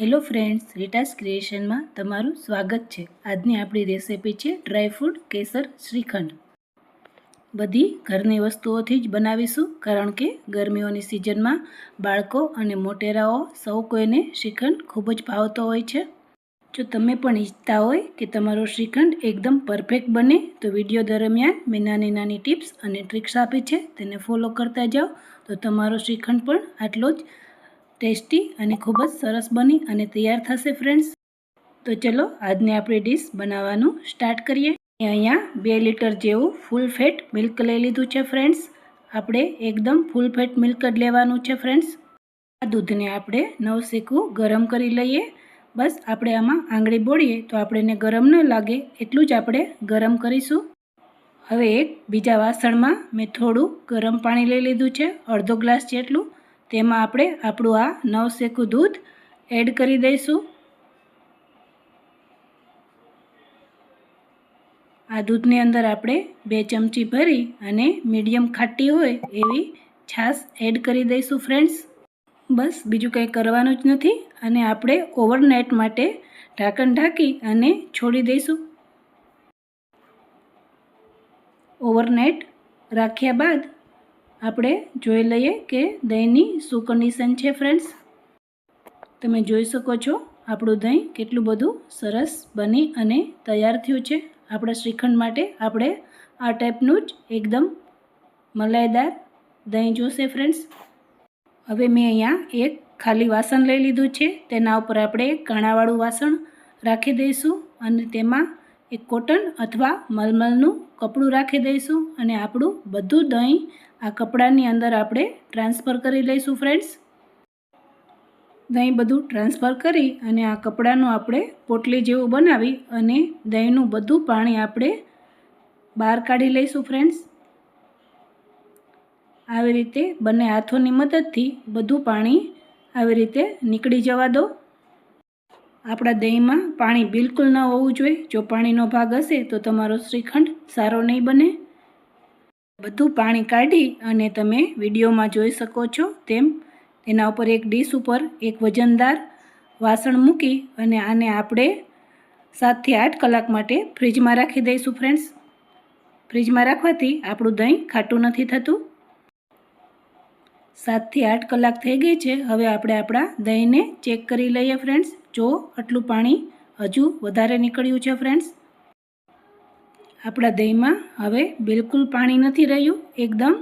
Hello friends, રીટાસ ક્રિએશનમાં તમારું સ્વાગત છે. આજની આપણી રેસિપી છે ડ્રાયફ્રૂટ કેસર શ્રીખંડ. બધી ઘરની વસ્તુઓથી જ બનાવીશું, કારણ કે ગરમીઓની સિઝનમાં બાળકો અને મોટેરાઓ સૌ કોઈને શ્રીખંડ ખૂબ જ ભાવતો હોય છે. જો તમે પણ ઈચ્છતા હોય કે તમારો શ્રીખંડ એકદમ પરફેક્ટ બને, તો વીડિયો દરમિયાન મેં નાની નાની ટિપ્સ અને ટ્રિક્સ આપી છે, તેને ફોલો કરતા જાઓ. તો તમારો શ્રીખંડ પણ આટલો જ ટેસ્ટી અને ખૂબ જ સરસ બની અને તૈયાર થશે ફ્રેન્ડ્સ તો ચલો, આજની આપણી ડીશ બનાવવાનું સ્ટાર્ટ કરીએ. અહીંયા બે લીટર જેવું ફૂલ ફેટ મિલ્ક લઈ લીધું છે ફ્રેન્ડ્સ આપણે એકદમ ફૂલ ફેટ મિલ્ક જ લેવાનું છે ફ્રેન્ડ્સ આ દૂધને આપણે નવ શેકું ગરમ કરી લઈએ. બસ, આપણે આમાં આંગળી બોળીએ તો આપણને ગરમ ન લાગે એટલું જ આપણે ગરમ કરીશું. હવે એક બીજા વાસણમાં મેં થોડું ગરમ પાણી લઈ લીધું છે, અડધો ગ્લાસ જેટલું. તેમાં આપણે આપણું આ નવ શેકું દૂધ એડ કરી દઈશું. આ દૂધની અંદર આપણે બે ચમચી ભરી અને મીડિયમ ખાટી હોય એવી છાશ એડ કરી દઈશું ફ્રેન્ડ્સ. બસ, બીજું કંઈ કરવાનું જ નથી અને આપણે ઓવરનાઇટ માટે ઢાંકણ ઢાંકી અને છોડી દઈશું. ઓવરનાઇટ રાખ્યા બાદ આપણે જોઈ લઈએ કે દહીંની શું કન્ડિશન છે ફ્રેન્ડ્સ તમે જોઈ શકો છો, આપણું દહીં કેટલું બધું સરસ બની અને તૈયાર થયું છે. આપણા શ્રીખંડ માટે આપણે આ ટાઈપનું જ એકદમ મલાઈદાર દહીં જોશે ફ્રેન્ડ્સ હવે મેં અહીંયા એક ખાલી વાસણ લઈ લીધું છે. તેના ઉપર આપણે કાણાવાળું વાસણ રાખી દઈશું અને તેમાં એક કોટન અથવા મલમલનું કપડું રાખી દઈશું અને આપણું બધું દહીં આ કપડાની અંદર આપણે ટ્રાન્સફર કરી લઈશું ફ્રેન્ડ્સ. દહીં બધું ટ્રાન્સફર કરી અને આ કપડાનું આપણે પોટલી જેવું બનાવી અને દહીંનું બધું પાણી આપણે બહાર કાઢી લઈશું ફ્રેન્ડ્સ. આવી રીતે બંને હાથોની મદદથી બધું પાણી આવી રીતે નીકળી જવા દો. આપણા દહીંમાં પાણી બિલકુલ ન હોવું જોઈએ. જો પાણીનો ભાગ હશે તો તમારો શ્રીખંડ સારો નહીં બને. બધું પાણી કાઢી અને તમે વિડીયોમાં જોઈ શકો છો તેમ તેના ઉપર એક ડીશ ઉપર એક વજનદાર વાસણ મૂકી અને આને આપણે સાતથી આઠ કલાક માટે ફ્રીજમાં રાખી દઈશું ફ્રેન્ડ્સ ફ્રીજમાં રાખવાથી આપણું દહીં ખાટું નથી થતું. સાતથી આઠ કલાક થઈ ગઈ છે. હવે આપણે આપણા દહીંને ચેક કરી લઈએ ફ્રેન્ડ્સ જો આટલું પાણી હજુ વધારે નીકળ્યું છે ફ્રેન્ડ્સ આપણા દહીંમાં હવે બિલકુલ પાણી નથી રહ્યું, એકદમ.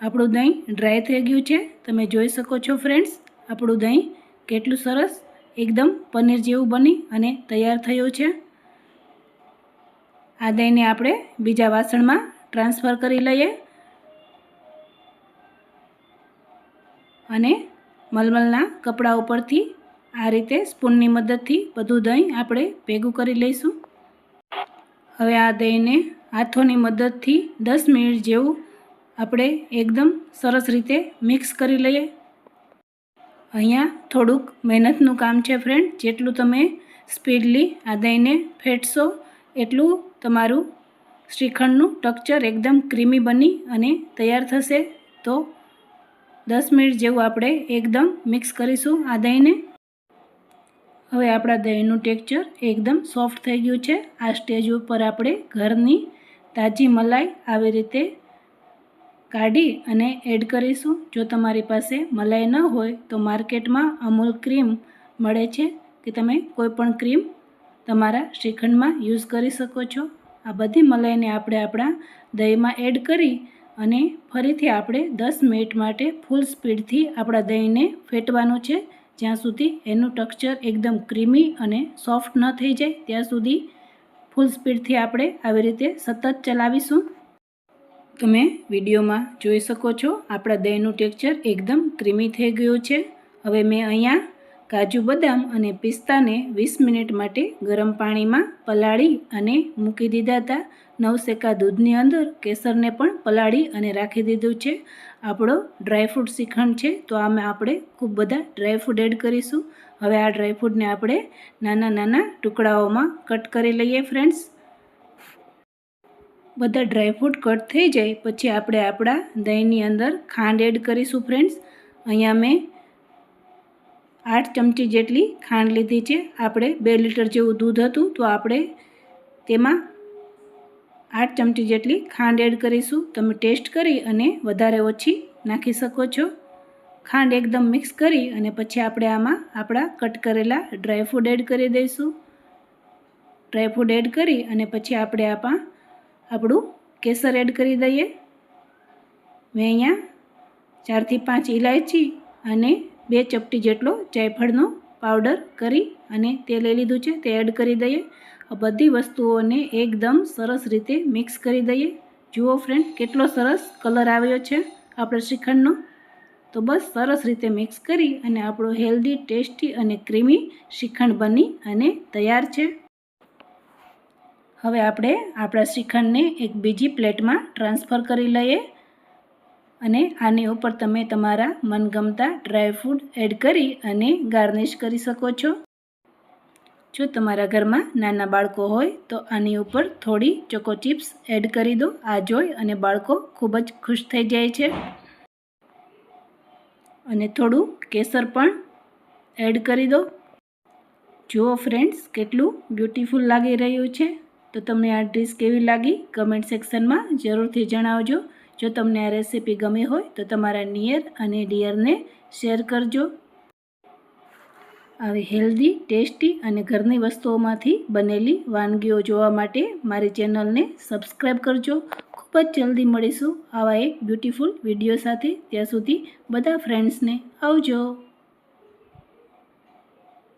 આપણું દહીં ડ્રાય થઈ ગયું છે. તમે જોઈ શકો છો ફ્રેન્ડ્સ આપણું દહીં કેટલું સરસ, એકદમ પનીર જેવું બની અને તૈયાર થયું છે. આ દહીંને આપણે બીજા વાસણમાં ટ્રાન્સફર કરી લઈએ. અને મલમલના કપડા ઉપરથી આ રીતે સ્પૂનની મદદથી બધું દહીં આપણે ભેગું કરી લઈશું. હવે આ દહીંને હાથોની મદદથી દસ મિનિટ જેવું આપણે એકદમ સરસ રીતે મિક્સ કરી લઈએ. અહીંયા થોડુંક મહેનતનું કામ છે ફ્રેન્ડ જેટલું તમે સ્પીડલી આ દહીંને ફેટશો, એટલું તમારું શ્રીખંડનું ટેક્ચર એકદમ ક્રીમી બની અને તૈયાર થશે. તો દસ મિનિટ જેવું આપણે એકદમ મિક્સ કરીશું આ દહીંને. હવે આપણા દહીંનું ટેક્ચર એકદમ સોફ્ટ થઈ ગયું છે. આ સ્ટેજ ઉપર આપણે ઘરની તાજી મલાઈ આવી રીતે કાઢી અને એડ કરીશું. જો તમારી પાસે મલાઈ ન હોય તો માર્કેટમાં અમૂલ ક્રીમ મળે છે કે તમે કોઈપણ ક્રીમ તમારા શ્રીખંડમાં યુઝ કરી શકો છો. આ બધી મલાઈને આપણે આપણા દહીંમાં એડ કરી અને ફરીથી આપણે દસ મિનિટ માટે ફૂલ સ્પીડથી આપણા દહીંને ફેટવાનું છે. જ્યાં સુધી એનું ટેક્સચર એકદમ ક્રીમી અને સોફ્ટ ન થઈ જાય, ત્યાં સુધી ફૂલ સ્પીડથી આપણે આવી રીતે સતત ચલાવીશું. તમે વિડીયોમાં જોઈ શકો છો, આપણા દહીંનું ટેક્સચર એકદમ ક્રીમી થઈ ગયું છે. હવે મેં અહીંયા કાજુ બદામ અને પિસ્તાને વીસ મિનિટ માટે ગરમ પાણીમાં પલાળી અને મૂકી દીધા હતા. નવશેકા દૂધની અંદર કેસરને પણ પલાળી અને રાખી દીધું છે. આપણો ડ્રાયફ્રૂટ શ્રીખંડ છે, તો આમાં આપણે ખૂબ બધા ડ્રાયફ્રૂટ એડ કરીશું. હવે આ ડ્રાયફ્રૂટને આપણે નાના નાના ટુકડાઓમાં કટ કરી લઈએ ફ્રેન્ડ્સ. બધા ડ્રાયફ્રૂટ કટ થઈ જાય, પછી આપણે આપણા દહીંની અંદર ખાંડ એડ કરીશું ફ્રેન્ડ્સ. અહીંયા મેં આઠ ચમચી જેટલી ખાંડ લીધી છે. આપણે બે લીટર જેવું દૂધ હતું તો આપણે તેમાં આઠ ચમચી જેટલી ખાંડ એડ કરીશું. તમે ટેસ્ટ કરી અને વધારે ઓછી નાખી શકો છો. ખાંડ એકદમ મિક્સ કરી અને પછી આપણે આમાં આપણા કટ કરેલા ડ્રાયફ્રૂટ એડ કરી દઈશું. ડ્રાયફ્રૂટ એડ કરી અને પછી આપણે આમાં આપણું કેસર એડ કરી દઈએ. મેં અહીંયા ચારથી પાંચ ઇલાયચી અને બે ચપટી જેટલો જાયફળનો પાવડર કરી અને તે લઈ લીધું છે. તે એડ કરી દઈએ. બધી વસ્તુઓને એકદમ સરસ રીતે મિક્સ કરી દઈએ. જુઓ ફ્રેન્ડ કેટલો સરસ કલર આવ્યો છે આપણે શ્રીખંડનો. તો બસ સરસ રીતે મિક્સ કરી અને આપણો હેલ્ધી ટેસ્ટી અને ક્રીમી શ્રીખંડ બની અને તૈયાર છે. હવે આપણે આપણા શ્રીખંડને એક બીજી પ્લેટમાં ટ્રાન્સફર કરી લઈએ. અને આની ઉપર તમે તમારા મનગમતા ડ્રાયફ્રૂટ એડ કરી અને ગાર્નિશ કરી શકો છો. જો તમારા ઘરમાં નાના બાળકો હોય તો આની ઉપર થોડી ચોકો ચિપ્સ એડ કરી દો. આ જોઈ અને બાળકો ખૂબ જ ખુશ થઈ જાય છે. અને થોડું કેસર પણ એડ કરી દો. જુઓ ફ્રેન્ડ્સ, કેટલું બ્યુટીફુલ લાગી રહ્યું છે. તો તમને આ ડીશ કેવી લાગી? કમેન્ટ સેક્શનમાં જરૂરથી જણાવજો. જો તમને આ રેસીપી ગમી હોય તો તમારા નિયર અને ડિયરને શેર કરજો. આવી હેલ્ધી ટેસ્ટી અને ઘરની વસ્તુઓમાંથી બનેલી વાનગીઓ જોવા માટે મારી ચેનલને સબસ્ક્રાઈબ કરજો. ખૂબ જ જલ્દી મળીશું આવા એક બ્યુટીફુલ વીડિયો સાથે. ત્યાં સુધી બધા ફ્રેન્ડ્સને આવજો.